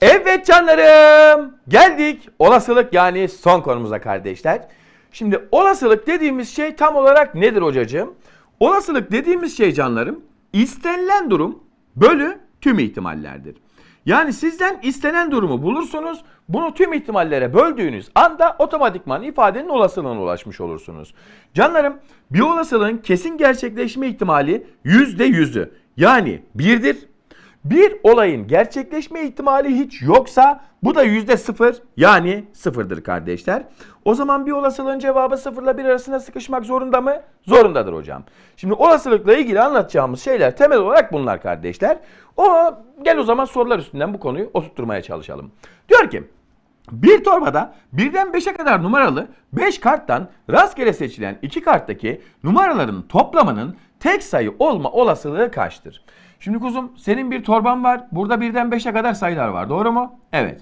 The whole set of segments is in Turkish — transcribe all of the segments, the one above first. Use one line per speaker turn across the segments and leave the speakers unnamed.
Evet canlarım. Geldik olasılık yani son konumuza kardeşler. Şimdi olasılık dediğimiz şey tam olarak nedir hocacığım? Olasılık dediğimiz şey canlarım istenilen durum bölü tüm ihtimallerdir. Yani sizden istenen durumu bulursunuz. Bunu tüm ihtimallere böldüğünüz anda otomatikman ifadenin olasılığına ulaşmış olursunuz. Canlarım bir olasılığın kesin gerçekleşme ihtimali yüzde yüzü. Yani birdir. Bir olayın gerçekleşme ihtimali hiç yoksa bu da yüzde sıfır yani sıfırdır kardeşler. O zaman bir olasılığın cevabı sıfırla bir arasında sıkışmak zorunda mı? Zorundadır hocam. Şimdi olasılıkla ilgili anlatacağımız şeyler temel olarak bunlar kardeşler. O gel o zaman sorular üstünden bu konuyu oturtmaya çalışalım. Diyor ki bir torbada birden 5'e kadar numaralı 5 karttan rastgele seçilen 2 karttaki numaraların toplamının tek sayı olma olasılığı kaçtır? Şimdi kuzum senin bir torban var. Burada birden 5'e kadar sayılar var. Doğru mu? Evet.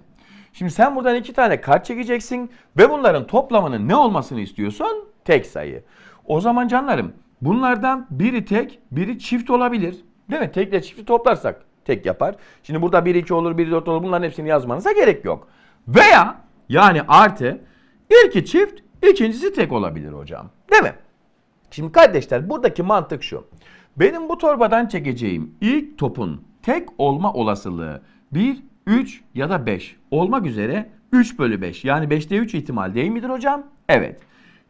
Şimdi sen buradan iki tane kart çekeceksin ve bunların toplamının ne olmasını istiyorsun? Tek sayı. O zaman canlarım bunlardan biri tek, biri çift olabilir. Değil mi? Tekle çifti toplarsak tek yapar. Şimdi burada 1 2 olur, 1 4 olur. Bunların hepsini yazmanıza gerek yok. Veya yani artı ilki çift, ikincisi tek olabilir hocam. Değil mi? Şimdi kardeşler buradaki mantık şu. Benim bu torbadan çekeceğim ilk topun tek olma olasılığı 1, 3 ya da 5 olmak üzere 3 bölü 5 yani 5'te 3 ihtimal değil midir hocam? Evet.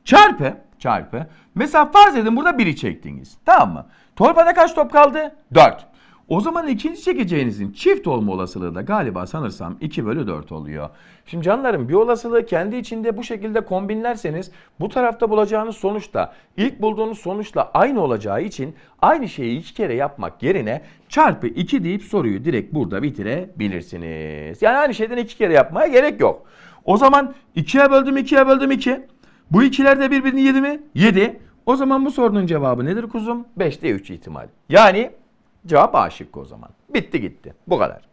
Çarpı, çarpı. Mesela farz edin burada 1'i çektiniz. Tamam mı? Torbada kaç top kaldı? 4. O zaman ikinci çekeceğinizin çift olma olasılığı da galiba sanırsam 2 bölü 4 oluyor. Şimdi canlarım bir olasılığı kendi içinde bu şekilde kombinlerseniz bu tarafta bulacağınız sonuçta ilk bulduğunuz sonuçla aynı olacağı için aynı şeyi iki kere yapmak yerine çarpı 2 deyip soruyu direkt burada bitirebilirsiniz. Yani aynı şeyden iki kere yapmaya gerek yok. O zaman 2'ye böldüm 2'ye böldüm 2. Bu ikiler de birbirini yedi mi? Yedi. O zaman bu sorunun cevabı nedir kuzum? 5'te 3 ihtimal. Yani Cevap A şıkkı o zaman. Bitti gitti. Bu kadar.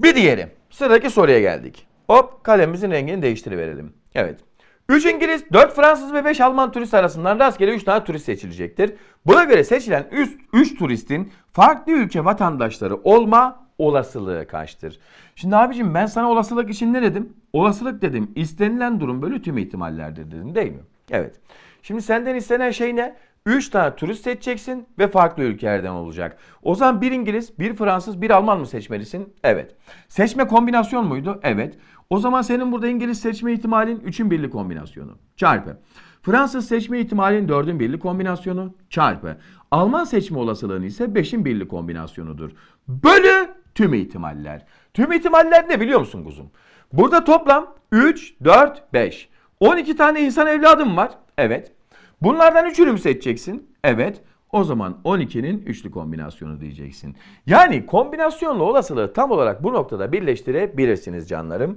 Bir diğeri. Sıradaki soruya geldik. Hop kalemimizin rengini değiştiriverelim. Evet. 3 İngiliz, 4 Fransız ve 5 Alman turist arasından rastgele 3 tane turist seçilecektir. Buna göre seçilen 3 turistin farklı ülke vatandaşları olma olasılığı kaçtır? Şimdi abicim ben sana olasılık için ne dedim? Olasılık dedim istenilen durum bölü tüm ihtimallerdir dedim değil mi? Evet. Şimdi senden istenen şey ne? 3 tane turist seçeceksin ve farklı ülkelerden olacak. O zaman bir İngiliz, bir Fransız, bir Alman mı seçmelisin? Evet. Seçme kombinasyon muydu? Evet. O zaman senin burada İngiliz seçme ihtimalin 3'ün birli kombinasyonu. Çarpı. Fransız seçme ihtimalin 4'ün birli kombinasyonu. Çarpı. Alman seçme olasılığın ise 5'in birli kombinasyonudur. Bölü tüm ihtimaller. Tüm ihtimaller ne biliyor musun kuzum? Burada toplam 3, 4, 5. 12 tane insan evladım var. Evet. Bunlardan üçünü mü seçeceksin? Evet. O zaman 12'nin üçlü kombinasyonu diyeceksin. Yani kombinasyonla olasılığı tam olarak bu noktada birleştirebilirsiniz canlarım.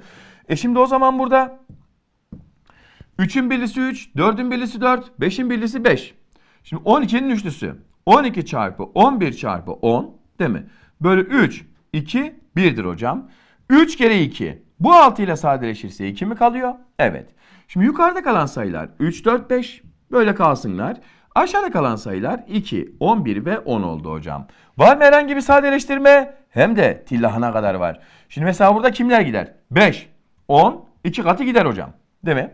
E şimdi o zaman burada 3'ün birlisi 3, 4'ün birlisi 4, 5'in birlisi 5. Şimdi 12'nin üçlüsü 12 çarpı 11 çarpı 10 değil mi? Böyle 3, 2, 1'dir hocam. 3 kere 2. Bu 6 ile sadeleşirse 2 mi kalıyor? Evet. Şimdi yukarıda kalan sayılar 3, 4, 5. Böyle kalsınlar. Aşağıda kalan sayılar 2, 11 ve 10 oldu hocam. Var mı herhangi bir sadeleştirme? Hem de tillahına kadar var. Şimdi mesela burada kimler gider? 5, 10, 2 katı gider hocam. Değil mi?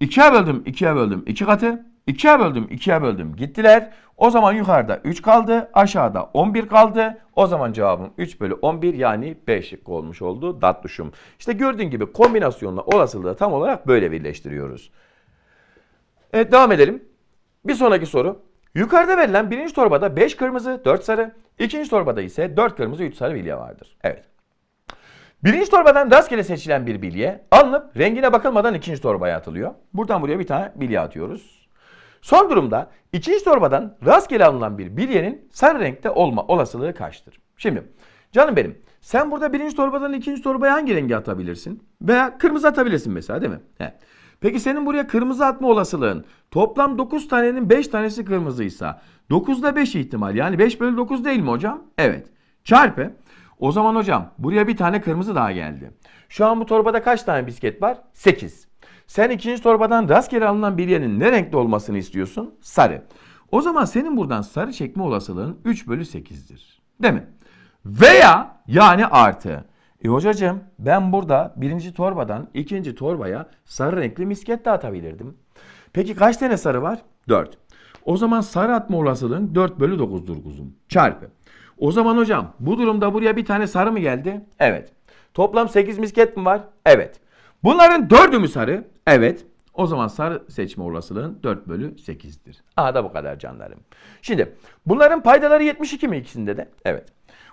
2'ye böldüm, 2'ye böldüm, 2 katı. 2'ye böldüm, 2'ye böldüm. Gittiler. O zaman yukarıda 3 kaldı. Aşağıda 11 kaldı. O zaman cevabım 3 bölü 11 yani B şıkkı olmuş oldu. Datluşum. İşte gördüğün gibi kombinasyonla olasılığı tam olarak böyle birleştiriyoruz. Evet devam edelim. Bir sonraki soru. Yukarıda verilen birinci torbada 5 kırmızı, 4 sarı, ikinci torbada ise 4 kırmızı, 3 sarı bilye vardır. Evet. Birinci torbadan rastgele seçilen bir bilye alınıp rengine bakılmadan ikinci torbaya atılıyor. Buradan buraya bir tane bilye atıyoruz. Son durumda ikinci torbadan rastgele alınan bir bilyenin sarı renkte olma olasılığı kaçtır? Şimdi canım benim sen burada birinci torbadan ikinci torbaya hangi rengi atabilirsin? Veya kırmızı atabilirsin mesela değil mi? He. Peki senin buraya kırmızı atma olasılığın toplam 9 tanenin 5 tanesi kırmızıysa 9'da 5 ihtimal yani 5 bölü 9 değil mi hocam? Evet. Çarpı. O zaman hocam buraya bir tane kırmızı daha geldi. Şu an bu torbada kaç tane bisket var? 8. Sen ikinci torbadan rastgele alınan bilyenin ne renkte olmasını istiyorsun? Sarı. O zaman senin buradan sarı çekme olasılığın 3 bölü 8'dir. Değil mi? Veya yani artı. E hocacığım ben burada birinci torbadan ikinci torbaya sarı renkli misket de atabilirdim. Peki kaç tane sarı var? 4. O zaman sarı atma olasılığın 4 bölü 9'dur kuzum. Çarpı. O zaman hocam bu durumda buraya bir tane sarı mı geldi? Evet. Toplam 8 misket mi var? Evet. Bunların 4'ü mü sarı? Evet. O zaman sarı seçme olasılığın 4 bölü 8'dir. Aha da bu kadar canlarım. Şimdi bunların paydaları 72 mi ikisinde de? Evet.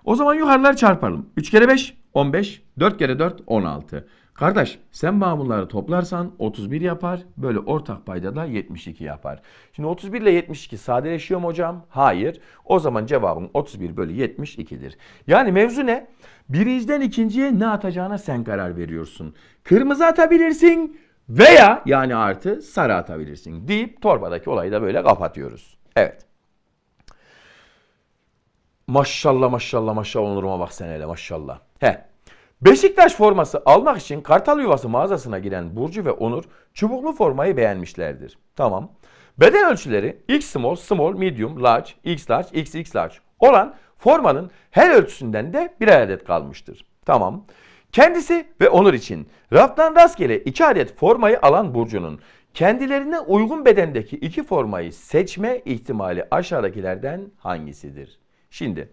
O zaman yukarıları çarpalım. 3 kere 5 15, 4 kere 4 16. Kardeş sen bana bunları toplarsan 31 yapar. Böyle ortak payda da 72 yapar. Şimdi 31 ile 72 sadeleşiyor mu hocam? Hayır. O zaman cevabın 31 bölü 72'dir. Yani mevzu ne? Birinciden ikinciye ne atacağına sen karar veriyorsun. Kırmızı atabilirsin veya yani artı sarı atabilirsin deyip torbadaki olayı da böyle kapatıyoruz. Evet. Maşallah maşallah maşallah onuruma bak sen hele maşallah. He. Beşiktaş forması almak için Kartal Yuvası mağazasına giren Burcu ve Onur çubuklu formayı beğenmişlerdir. Tamam. Beden ölçüleri X small, small, medium, large, X large, XX large olan formanın her ölçüsünden de birer adet kalmıştır. Tamam. Kendisi ve Onur için raftan rastgele iki adet formayı alan Burcu'nun kendilerine uygun bedendeki iki formayı seçme ihtimali aşağıdakilerden hangisidir? Şimdi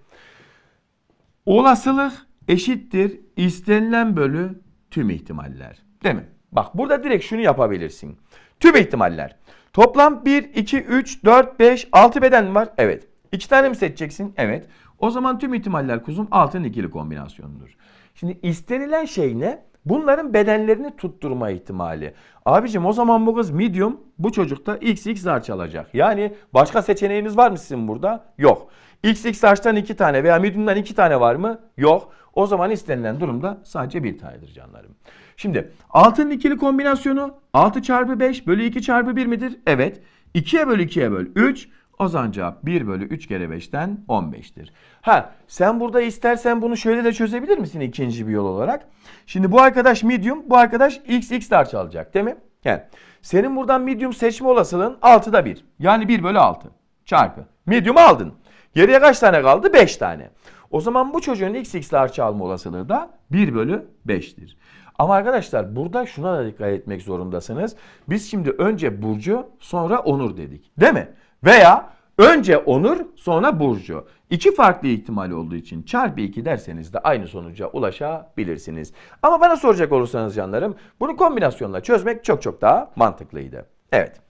olasılık eşittir istenilen bölü tüm ihtimaller. Değil mi? Bak burada direkt şunu yapabilirsin. Tüm ihtimaller. Toplam 1, 2, 3, 4, 5, 6 beden var. Evet. 2 tane mi seçeceksin? Evet. O zaman tüm ihtimaller kuzum 6'nın ikili kombinasyonudur. Şimdi istenilen şey ne? Bunların bedenlerini tutturma ihtimali. Abicim o zaman bu kız medium, bu çocuk da XX large alacak. Yani başka seçeneğiniz var mı sizin burada? Yok. XX large'dan 2 tane veya medium'dan 2 tane var mı? Yok. O zaman istenilen durumda sadece bir tanedir canlarım. Şimdi 6'nın ikili kombinasyonu 6 çarpı 5 bölü 2 çarpı 1 midir? Evet. 2'ye bölü 2'ye böl 3. O zaman cevap 1 bölü 3 kere 5'ten 15'tir. Ha sen burada istersen bunu şöyle de çözebilir misin ikinci bir yol olarak? Şimdi bu arkadaş medium, bu arkadaş XX large alacak değil mi? Yani senin buradan medium seçme olasılığın 6'da 1. Yani 1 bölü 6 çarpı. Medium aldın. Geriye kaç tane kaldı? 5 tane. O zaman bu çocuğun XX large alma olasılığı da 1 bölü 5'tir. Ama arkadaşlar burada şuna da dikkat etmek zorundasınız. Biz şimdi önce Burcu sonra Onur dedik. Değil mi? Veya önce Onur sonra Burcu. İki farklı ihtimal olduğu için çarpı 2 derseniz de aynı sonuca ulaşabilirsiniz. Ama bana soracak olursanız canlarım bunu kombinasyonla çözmek çok çok daha mantıklıydı. Evet.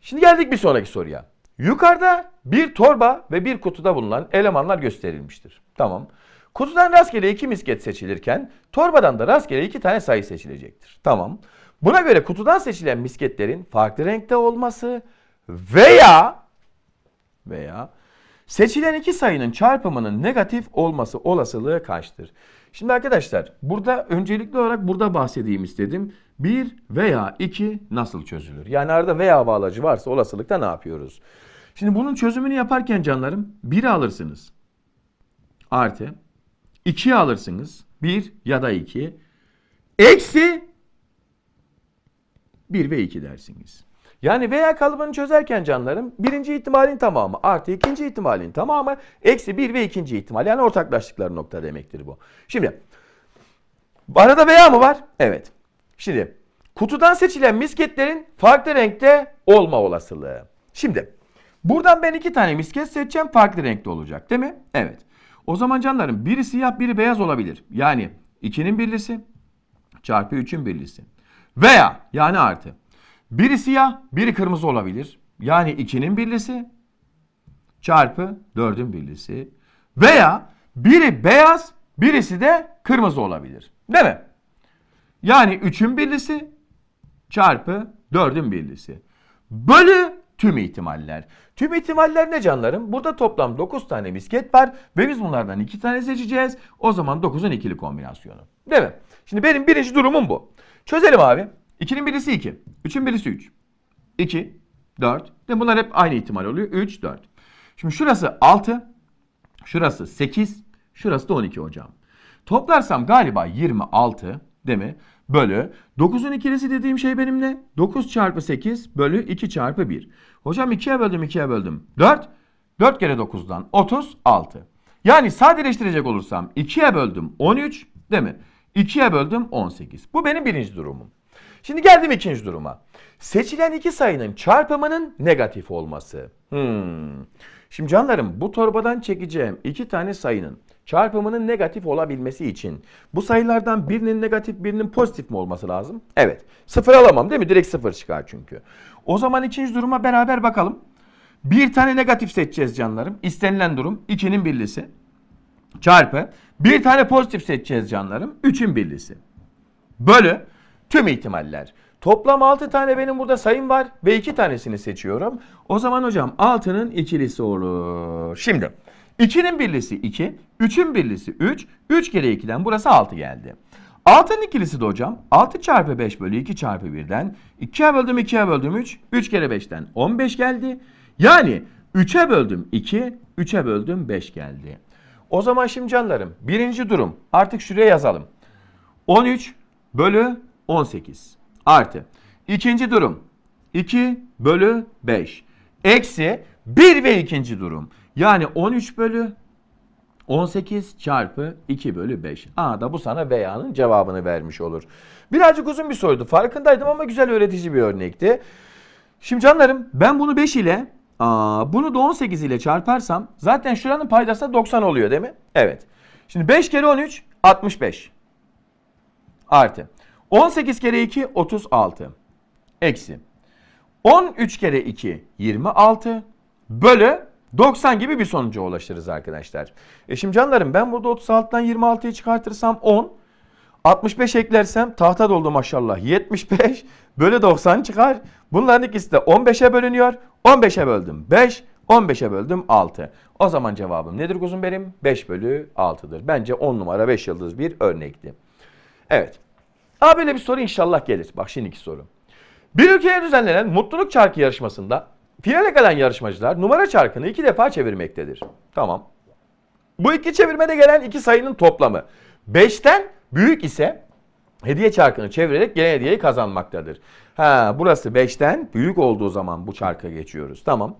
Şimdi geldik bir sonraki soruya. Yukarıda bir torba ve bir kutuda bulunan elemanlar gösterilmiştir. Tamam. Kutudan rastgele iki misket seçilirken torbadan da rastgele iki tane sayı seçilecektir. Tamam. Buna göre kutudan seçilen misketlerin farklı renkte olması veya veya seçilen iki sayının çarpımının negatif olması olasılığı kaçtır? Şimdi arkadaşlar burada öncelikli olarak burada bahsedeyim istedim. 1 veya 2 nasıl çözülür? Yani arada veya bağlacı varsa olasılıkta ne yapıyoruz? Şimdi bunun çözümünü yaparken canlarım 1'i alırsınız. Artı 2'yi alırsınız. 1 ya da 2. Eksi 1 ve 2 dersiniz. Yani veya kalıbını çözerken canlarım birinci ihtimalin tamamı artı ikinci ihtimalin tamamı eksi bir ve ikinci ihtimal. Yani ortaklaştıkları nokta demektir bu. Şimdi arada veya mı var? Evet. Şimdi kutudan seçilen misketlerin farklı renkte olma olasılığı. Şimdi buradan ben iki tane misket seçeceğim farklı renkte olacak değil mi? Evet. O zaman canlarım biri siyah biri beyaz olabilir. Yani 2'nin birlisi çarpı 3'ün birlisi. Veya yani artı. Biri siyah, biri kırmızı olabilir. Yani 2'nin birlisi çarpı 4'ün birlisi. Veya biri beyaz, birisi de kırmızı olabilir. Değil mi? Yani 3'ün birlisi çarpı 4'ün birlisi. Bölü tüm ihtimaller. Tüm ihtimaller ne canlarım? Burada toplam 9 tane misket var ve biz bunlardan 2 tane seçeceğiz. O zaman 9'un ikili kombinasyonu. Değil mi? Şimdi benim birinci durumum bu. Çözelim abi. 2'nin birisi 2. 3'ün birisi 3. 2, 4. Ve bunlar hep aynı ihtimal oluyor. 3, 4. Şimdi şurası 6. Şurası 8. Şurası da 12 hocam. Toplarsam galiba 26 değil mi? Bölü 9'un ikilisi dediğim şey benim ne? 9 çarpı 8 bölü 2 çarpı 1. Hocam 2'ye böldüm 2'ye böldüm. 4. 4 kere 9'dan 36. Yani sadeleştirecek olursam 2'ye böldüm 13 değil mi? 2'ye böldüm 18. Bu benim birinci durumum. Şimdi geldim ikinci duruma. Seçilen iki sayının çarpımının negatif olması. Hmm. Şimdi canlarım bu torbadan çekeceğim iki tane sayının çarpımının negatif olabilmesi için bu sayılardan birinin negatif birinin pozitif mi olması lazım? Evet. Sıfır alamam değil mi? Direkt sıfır çıkar çünkü. O zaman ikinci duruma beraber bakalım. Bir tane negatif seçeceğiz canlarım. İstenilen durum 2'nin birlisi çarpı bir tane pozitif seçeceğiz canlarım. 3'ün birlisi. Bölü tüm ihtimaller. Toplam 6 tane benim burada sayım var ve 2 tanesini seçiyorum. O zaman hocam 6'nın ikilisi olur. Şimdi 2'nin birlisi 2, 3'ün birlisi 3, 3 kere 2'den burası 6 geldi. 6'nın ikilisi de hocam 6 çarpı 5 bölü 2 çarpı 1'den 2'ye böldüm 2'ye böldüm 3, 3 kere 5'ten 15 geldi. Yani 3'e böldüm 2, 3'e böldüm 5 geldi. O zaman şimdi canlarım birinci durum artık şuraya yazalım. 13 bölü 18 artı. İkinci durum 2 bölü 5 eksi 1 ve ikinci durum. Yani 13 bölü 18 çarpı 2 bölü 5. Aa da bu sana veya'nın cevabını vermiş olur. Birazcık uzun bir soruydu farkındaydım ama güzel öğretici bir örnekti. Şimdi canlarım ben bunu 5 ile aa, bunu da 18 ile çarparsam zaten şuranın paydası da 90 oluyor değil mi? Evet. Şimdi 5 kere 13 65. Artı. 18 kere 2 36. Eksi. 13 kere 2 26 bölü 90 gibi bir sonuca ulaşırız arkadaşlar. E şimdi canlarım ben burada 36'dan 26'yı çıkartırsam 10. 65 eklersem tahta doldu maşallah 75 bölü 90 çıkar. Bunların ikisi de 15'e bölünüyor. 15'e böldüm 5, 15'e böldüm 6. O zaman cevabım nedir kuzum benim? 5 bölü 6'dır. Bence 10 numara 5 yıldız bir örnekti. Evet. Aa böyle bir soru inşallah gelir. Bak şimdiki soru. Bir ülkeye düzenlenen mutluluk çarkı yarışmasında finale kalan yarışmacılar numara çarkını iki defa çevirmektedir. Tamam. Bu iki çevirmede gelen iki sayının toplamı 5'ten büyük ise hediye çarkını çevirerek gelen hediyeyi kazanmaktadır. Ha, burası 5'ten büyük olduğu zaman bu çarka geçiyoruz. Tamam.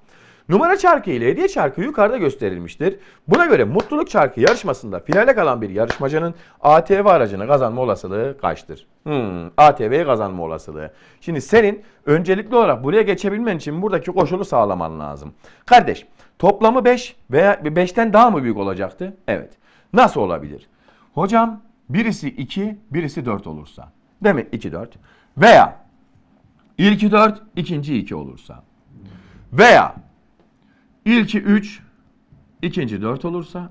Numara çarkı ile hediye çarkı yukarıda gösterilmiştir. Buna göre mutluluk çarkı yarışmasında finale kalan bir yarışmacının ATV aracını kazanma olasılığı kaçtır? Hmm, ATV'yi kazanma olasılığı. Şimdi senin öncelikli olarak buraya geçebilmen için buradaki koşulu sağlaman lazım. Kardeş toplamı 5 veya 5'ten daha mı büyük olacaktı? Evet. Nasıl olabilir? Hocam birisi 2, birisi 4 olursa. Değil mi? 2, 4. Veya ilki 4, ikinci 2 olursa. Veya İlki 3, ikinci 4 olursa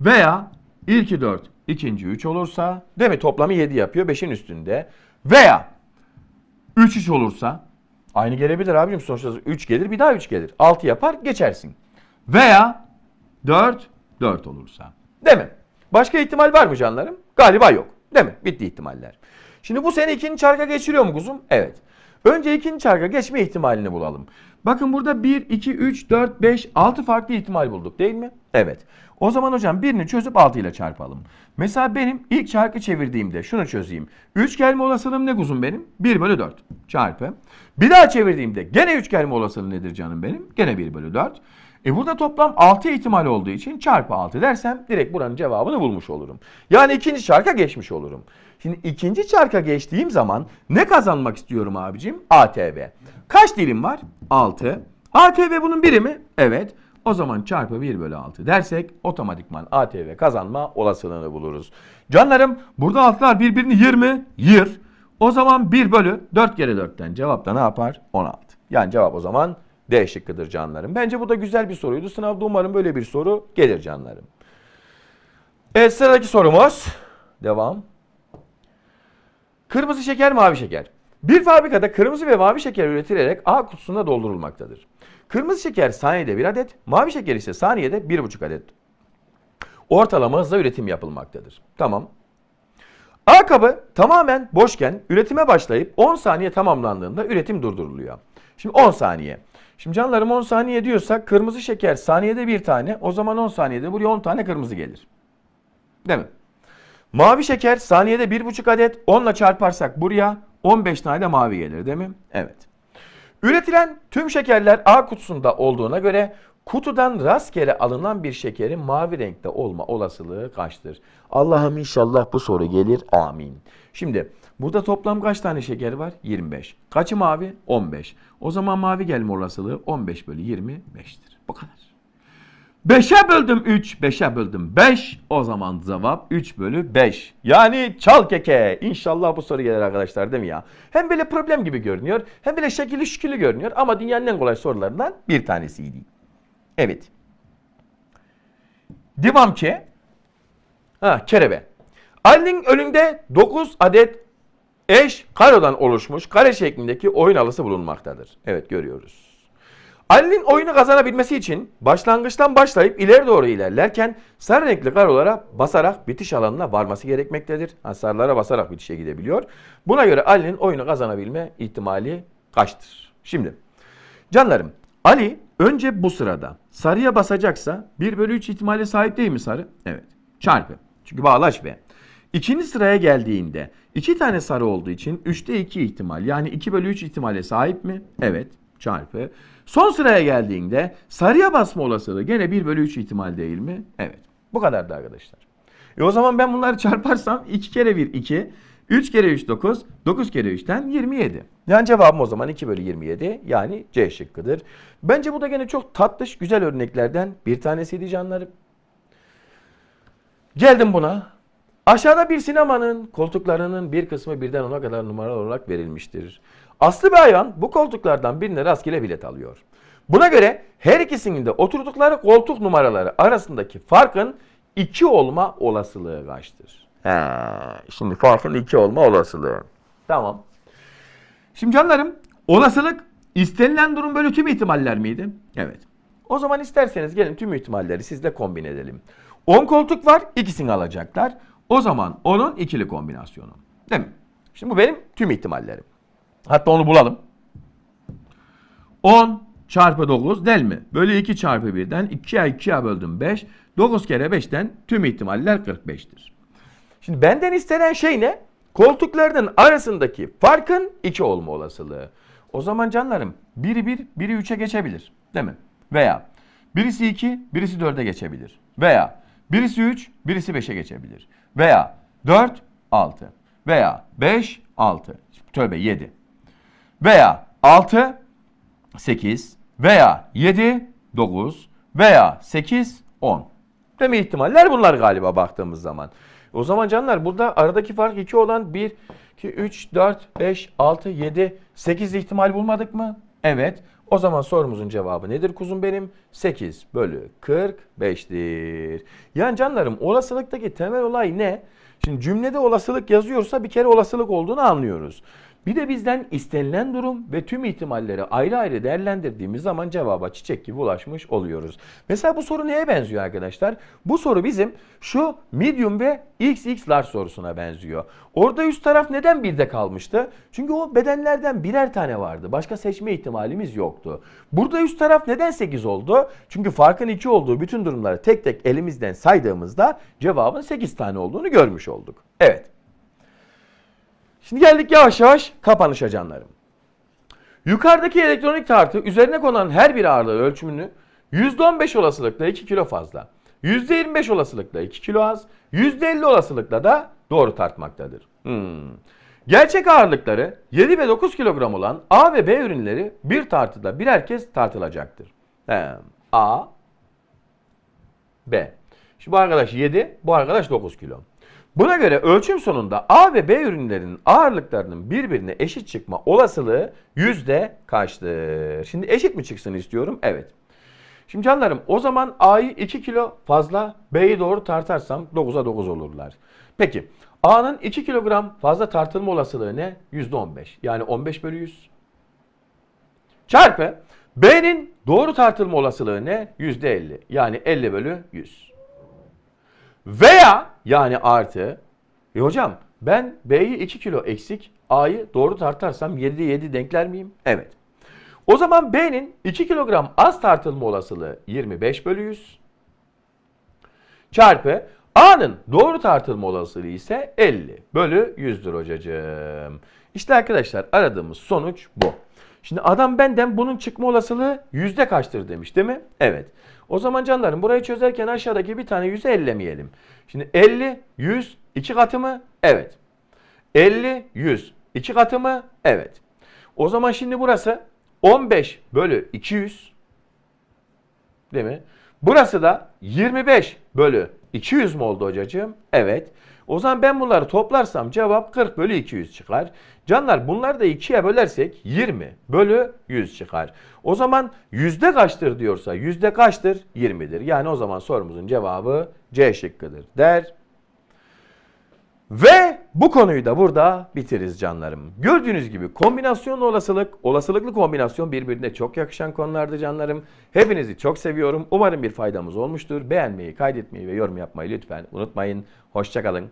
veya ilki 4, ikinci 3 olursa değil mi? Toplamı 7 yapıyor 5'in üstünde. Veya 3 3 olursa aynı gelebilir abicim sonuçta 3 gelir bir daha 3 gelir. 6 yapar geçersin. Veya 4 4 olursa. Değil mi? Başka ihtimal var mı canlarım? Galiba yok. Değil mi? Bitti ihtimaller. Şimdi bu sene ikinci çarka geçiriyor mu kuzum? Evet. Önce ikinci çarka geçme ihtimalini bulalım. Bakın burada 1, 2, 3, 4, 5, 6 farklı ihtimal bulduk değil mi? Evet. O zaman hocam birini çözüp 6 ile çarpalım. Mesela benim ilk çarkı çevirdiğimde şunu çözeyim. 3 gelme olasılığım ne kuzum benim? 1 bölü 4 çarpı. Bir daha çevirdiğimde gene 3 gelme olasılığı nedir canım benim? Gene 1 bölü 4. E burada toplam 6 ihtimal olduğu için çarpı 6 dersem direkt buranın cevabını bulmuş olurum. Yani ikinci çarka geçmiş olurum. Şimdi ikinci çarka geçtiğim zaman ne kazanmak istiyorum abicim? ATV. Kaç dilim var? 6. ATV bunun biri mi? Evet. O zaman çarpı 1 bölü 6 dersek otomatikman ATV kazanma olasılığını buluruz. Canlarım burada altlar birbirini yır mı? Yır. O zaman 1 bölü 4 kere 4'ten cevap da ne yapar? 16. Yani cevap o zaman D şıkkıdır canlarım. Bence bu da güzel bir soruydu. Sınavda umarım böyle bir soru gelir canlarım. Evet sıradaki sorumuz. Devam. Kırmızı şeker, mavi şeker. Bir fabrikada kırmızı ve mavi şeker üretilerek A kutusuna doldurulmaktadır. Kırmızı şeker saniyede bir adet, mavi şeker ise saniyede bir buçuk adet. Ortalama hızla üretim yapılmaktadır. Tamam. A kabı tamamen boşken üretime başlayıp 10 saniye tamamlandığında üretim durduruluyor. Şimdi 10 saniye. Şimdi canlarım 10 saniye diyorsak kırmızı şeker saniyede bir tane o zaman 10 saniyede buraya 10 tane kırmızı gelir. Değil mi? Mavi şeker saniyede 1,5 adet 10 ile çarparsak buraya 15 tane de mavi gelir değil mi? Evet. Üretilen tüm şekerler A kutusunda olduğuna göre kutudan rastgele alınan bir şekerin mavi renkte olma olasılığı kaçtır? Allah'ım inşallah bu soru gelir. Amin. Şimdi burada toplam kaç tane şeker var? 25. Kaçı mavi? 15. O zaman mavi gelme olasılığı 15 bölü 25'tir. Bu kadar. 5'e böldüm 3, 5'e böldüm 5. O zaman cevap 3 bölü 5. Yani çal keke. İnşallah bu soru gelir arkadaşlar değil mi ya? Hem böyle problem gibi görünüyor hem böyle şekilli şükürlü görünüyor ama dünyanın en kolay sorularından bir tanesiydi. Evet. Devam ki. Ha kerebe. Ali'nin önünde 9 adet eş karodan oluşmuş kare şeklindeki oyun alısı bulunmaktadır. Evet görüyoruz. Ali'nin oyunu kazanabilmesi için başlangıçtan başlayıp ileri doğru ilerlerken sarı renkli karolara basarak bitiş alanına varması gerekmektedir. Ha, sarılara basarak bitişe gidebiliyor. Buna göre Ali'nin oyunu kazanabilme ihtimali kaçtır? Şimdi canlarım Ali önce bu sırada sarıya basacaksa 1 bölü 3 ihtimale sahip değil mi sarı? Evet. Çarpı. Çünkü bağlaç ve. İkinci sıraya geldiğinde iki tane sarı olduğu için 3'te 2 ihtimal yani 2 bölü 3 ihtimale sahip mi? Evet. Çarpı. Son sıraya geldiğinde sarıya basma olasılığı gene 1 bölü 3 ihtimal değil mi? Evet. Bu kadardı arkadaşlar. E o zaman ben bunları çarparsam 2 kere 1 2, 3 kere 3 9, 9 kere 3'ten 27. Yani cevabım o zaman 2 bölü 27 yani C şıkkıdır. Bence bu da gene çok tatlış güzel örneklerden bir tanesiydi canlarım. Geldim buna. Aşağıda bir sinemanın koltuklarının bir kısmı birden ona kadar numaralı olarak verilmiştir. Aslı bir hayvan bu koltuklardan birine rastgele bilet alıyor. Buna göre her ikisinin de oturdukları koltuk numaraları arasındaki farkın 2 olma olasılığı kaçtır? He, şimdi farkın 2 olma olasılığı. Tamam. Şimdi canlarım olasılık istenilen durum bölü tüm ihtimaller miydi? Evet. O zaman isterseniz gelin tüm ihtimalleri sizle kombin edelim. 10 koltuk var ikisini alacaklar. O zaman onun ikili kombinasyonu. Değil mi? Şimdi bu benim tüm ihtimallerim. Hatta onu bulalım. 10 çarpı 9 değil mi? Böyle 2 çarpı 1'den 2'ye 2'ye böldüm 5. 9 kere 5'ten tüm ihtimaller 45'tir. Şimdi benden istenen şey ne? Koltuklarının arasındaki farkın 2 olma olasılığı. O zaman canlarım biri 1, biri 3'e geçebilir. Değil mi? Veya birisi 2, birisi 4'e geçebilir. Veya birisi 3, birisi 5'e geçebilir. Veya 4, 6. Veya 5, 6. Tövbe 7. Veya 6, 8 veya 7, 9 veya 8, 10. Deme ihtimaller bunlar galiba baktığımız zaman. O zaman canlar burada aradaki fark 2 olan 1, 2, 3, 4, 5, 6, 7, 8 ihtimal bulmadık mı? Evet. O zaman sorumuzun cevabı nedir kuzum benim? 8 bölü 45'tir. Yani canlarım olasılıktaki temel olay ne? Şimdi cümlede olasılık yazıyorsa bir kere olasılık olduğunu anlıyoruz. Bir de bizden istenilen durum ve tüm ihtimalleri ayrı ayrı değerlendirdiğimiz zaman cevaba çiçek gibi ulaşmış oluyoruz. Mesela bu soru neye benziyor arkadaşlar? Bu soru bizim şu medium ve xx large sorusuna benziyor. Orada üst taraf neden birde kalmıştı? Çünkü o bedenlerden birer tane vardı. Başka seçme ihtimalimiz yoktu. Burada üst taraf neden 8 oldu? Çünkü farkın 2 olduğu bütün durumları tek tek elimizden saydığımızda cevabın 8 tane olduğunu görmüş olduk. Evet. Şimdi geldik yavaş yavaş kapanışa canlarım. Yukarıdaki elektronik tartı üzerine konan her bir ağırlığı ölçümünü %15 olasılıkla 2 kilo fazla, %25 olasılıkla 2 kilo az, %50 olasılıkla da doğru tartmaktadır. Hmm. Gerçek ağırlıkları 7 ve 9 kilogram olan A ve B ürünleri bir tartıda birer kez tartılacaktır. He. A, B. Şimdi bu arkadaş 7, bu arkadaş 9 kilo. Buna göre ölçüm sonunda A ve B ürünlerinin ağırlıklarının birbirine eşit çıkma olasılığı yüzde kaçtır? Şimdi eşit mi çıksın istiyorum? Evet. Şimdi canlarım o zaman A'yı 2 kilo fazla B'yi doğru tartarsam 9'a 9 olurlar. Peki A'nın 2 kilogram fazla tartılma olasılığı ne? %15. Yani 15 bölü 100. Çarpı B'nin doğru tartılma olasılığı ne? %50. Yani 50 bölü 100. Veya yani artı. E hocam ben B'yi 2 kilo eksik A'yı doğru tartarsam 7'de 7 denkler miyim? Evet. O zaman B'nin 2 kilogram az tartılma olasılığı 25 bölü 100. Çarpı A'nın doğru tartılma olasılığı ise 50 bölü 100'dür hocacığım. İşte arkadaşlar aradığımız sonuç bu. Şimdi adam benden bunun çıkma olasılığı yüzde kaçtır demiş değil mi? Evet. O zaman canlarım burayı çözerken aşağıdaki bir tane yüzü ellemeyelim. Şimdi 50, 100, iki katı mı? Evet. 50, 100, iki katı mı? Evet. O zaman şimdi burası 15 bölü 200 değil mi? Burası da 25 bölü 200 mu oldu hocacığım? Evet. O zaman ben bunları toplarsam cevap 40 bölü 200 çıkar. Canlar bunları da 2'ye bölersek 20 bölü 100 çıkar. O zaman yüzde kaçtır diyorsa yüzde kaçtır? 20'dir. Yani o zaman sorumuzun cevabı C şıkkıdır der. Ve bu konuyu da burada bitiririz canlarım. Gördüğünüz gibi kombinasyon olasılık, olasılıklı kombinasyon birbirine çok yakışan konulardı canlarım. Hepinizi çok seviyorum. Umarım bir faydamız olmuştur. Beğenmeyi, kaydetmeyi ve yorum yapmayı lütfen unutmayın. Hoşçakalın.